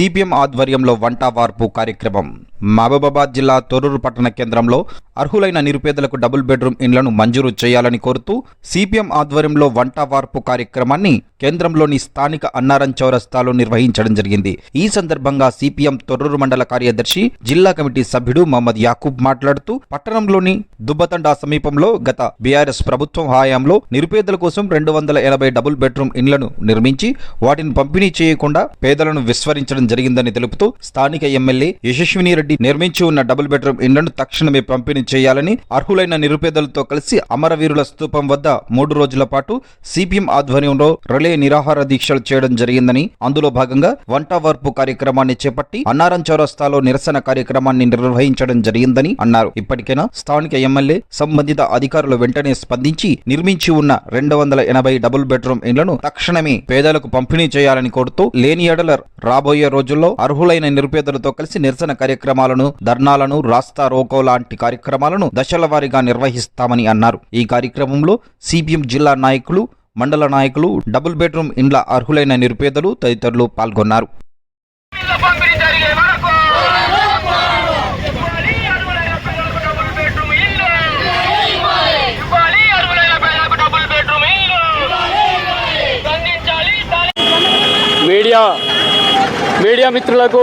CPM ఆధ్వర్యంలో వంట వార్పు కార్యక్రమం. మహబూబాబాద్ జిల్లా తొర్రూరు పట్టణ కేంద్రంలో అర్హులైన నిరుపేదలకు డబుల్ బెడ్రూమ్ ఇండ్లను మంజూరు చేయాలని కోరుతూ సిపిఎం ఆధ్వర్యంలో వంట వార్పు కార్యక్రమాన్ని కేంద్రంలోని స్థానిక అన్నారం చౌరస్తాలో నిర్వహించడం జరిగింది. ఈ సందర్భంగా సిపిఎం తొర్రూరు మండల కార్యదర్శి జిల్లా కమిటీ సభ్యుడు మహమ్మద్ యాకూబ్ మాట్లాడుతూ పట్టణంలోని దుబ్బతండా సమీపంలో గత బీఆర్ఎస్ ప్రభుత్వం హయాంలో నిరుపేదల కోసం రెండు వందల ఎనభై డబుల్ బెడ్రూమ్ ఇండ్లను నిర్మించి వాటిని పంపిణీ చేయకుండా పేదలను విస్మరించడం జరిగిందని తెలుపుతూ స్థానిక ఎమ్మెల్యే యశస్విని రెడ్డి నిర్మించి ఉన్న డబుల్ బెడ్రూమ్ ఇండ్లను తక్షణమే పంపిణీ చేయాలని అర్హులైన నిరుపేదలతో కలిసి అమరవీరుల స్తూపం వద్ద మూడు రోజుల పాటు సిపిఎం ఆధ్వర్యంలో రిలే నిరాహార దీక్షలు చేయడం జరిగిందని అందులో భాగంగా వంట వార్పు కార్యక్రమాన్ని చేపట్టి అన్నారం చౌరస్తాలో నిరసన కార్యక్రమాన్ని నిర్వహించడం జరిగిందని అన్నారు. ఇప్పటికైనా స్థానిక ఎమ్మెల్యే సంబంధిత అధికారులు వెంటనే స్పందించి నిర్మించి ఉన్న రెండు వందల ఎనభై డబుల్ బెడ్రూమ్ ఇండ్లను తక్షణమే పేదలకు పంపిణీ చేయాలని కోరుతూ లేని ఎడల రాబోయే రోజుల్లో అర్హులైన నిరుపేదలతో కలిసి నిరసన కార్యక్రమం కార్యక్రమాలను ధర్నాలను రాస్తా రోకో లాంటి కార్యక్రమాలను దశల వారీగా నిర్వహిస్తామని అన్నారు. ఈ కార్యక్రమంలో సిపిఎం జిల్లా నాయకులు మండల నాయకులు డబుల్ బెడ్రూమ్ ఇండ్ల అర్హులైన నిరుపేదలు తదితరులు పాల్గొన్నారు. మీడియా మీడియా మిత్రులకు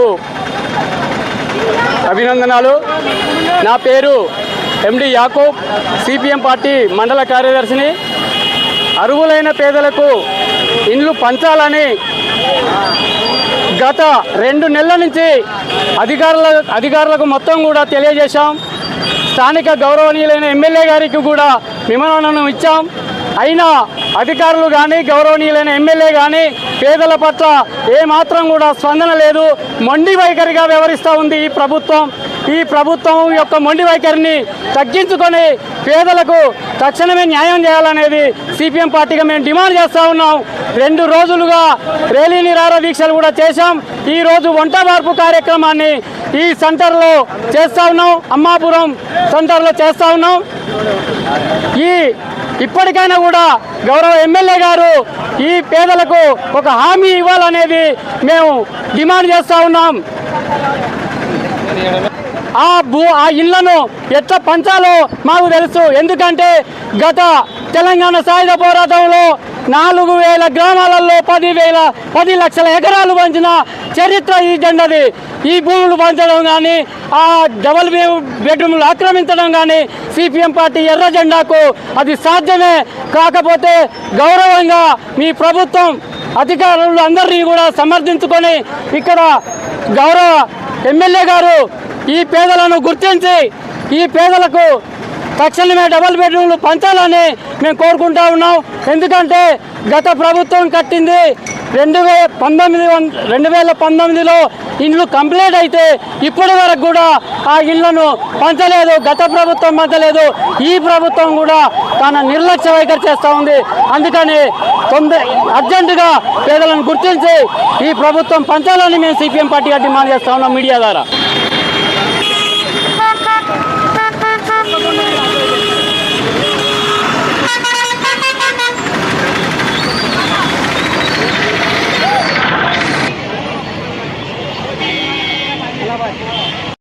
అభినందనాలు. నా పేరు ఎండి యాకూబ్ సిపిఎం పార్టీ మండల కార్యదర్శిని. అరువులైన పేదలకు ఇండ్లు పంచాలని గత రెండు నెలల నుంచి అధికారుల అధికారులకు మొత్తం కూడా తెలియజేశాం. స్థానిక గౌరవనీయులైన ఎమ్మెల్యే గారికి కూడా విమానం ఇచ్చాం. అయినా అధికారులు కానీ గౌరవనీయులైన ఎమ్మెల్యే కానీ పేదల పట్ల ఏమాత్రం కూడా స్పందన లేదు. మొండి వైఖరిగా వ్యవహరిస్తూ ఉంది ఈ ప్రభుత్వం. ఈ ప్రభుత్వం యొక్క మొండి వైఖరిని తగ్గించుకొని పేదలకు తక్షణమే న్యాయం చేయాలనేది సిపిఎం పార్టీగా మేము డిమాండ్ చేస్తూ ఉన్నాం. రెండు రోజులుగా రేలీ నిరార దీక్షలు కూడా చేశాం. ఈ రోజు వంట మార్పు కార్యక్రమాన్ని ఈ సెంటర్లో చేస్తూ ఉన్నాం. అమ్మాపురం సెంటర్లో చేస్తూ ఉన్నాం. ఈ ఇప్పటికైనా కూడా గౌరవ ఎమ్మెల్యే గారు ఈ పేదలకు ఒక హామీ ఇవ్వాలనేది మేము డిమాండ్ చేస్తూ ఉన్నాం. ఆ భూ ఆ ఇళ్ళను ఎట్లా పంచాలో మాకు తెలుసు. ఎందుకంటే గత తెలంగాణ సాయుధ పోరాటంలో నాలుగు వేల గ్రామాలలో పదివేల పది లక్షల ఎకరాలు పంచిన చరిత్ర ఈ జెండది. ఈ భూములు పంచడం కానీ ఆ డబల్ బెడ్రూమ్లు ఆక్రమించడం కానీ సిపిఎం పార్టీ ఎర్ర జెండాకు అది సాధ్యమే. కాకపోతే గౌరవంగా మీ ప్రభుత్వం అధికారులు అందరినీ కూడా సమర్థించుకొని ఇక్కడ గౌరవ ఎమ్మెల్యే గారు ఈ పేదలను గుర్తించి ఈ పేదలకు తక్షణమే డబుల్ బెడ్రూమ్లు పంచాలని మేము కోరుకుంటా ఉన్నాం. ఎందుకంటే గత ప్రభుత్వం కట్టింది రెండు వే పంతొమ్మిది వం- రెండు వేల పంతొమ్మిదిలో ఇండ్లు కంప్లీట్ అయితే ఇప్పటి వరకు కూడా ఆ ఇళ్ళను పంచలేదు గత ప్రభుత్వం పంచలేదు. ఈ ప్రభుత్వం కూడా తన నిర్లక్ష్య వైఖరి చేస్తూ ఉంది. అందుకని తొందర అర్జెంటుగా పేదలను గుర్తించి ఈ ప్రభుత్వం పంచాలని మేము సిపిఎం పార్టీగా డిమాండ్ చేస్తా ఉన్నాం మీడియా ద్వారా.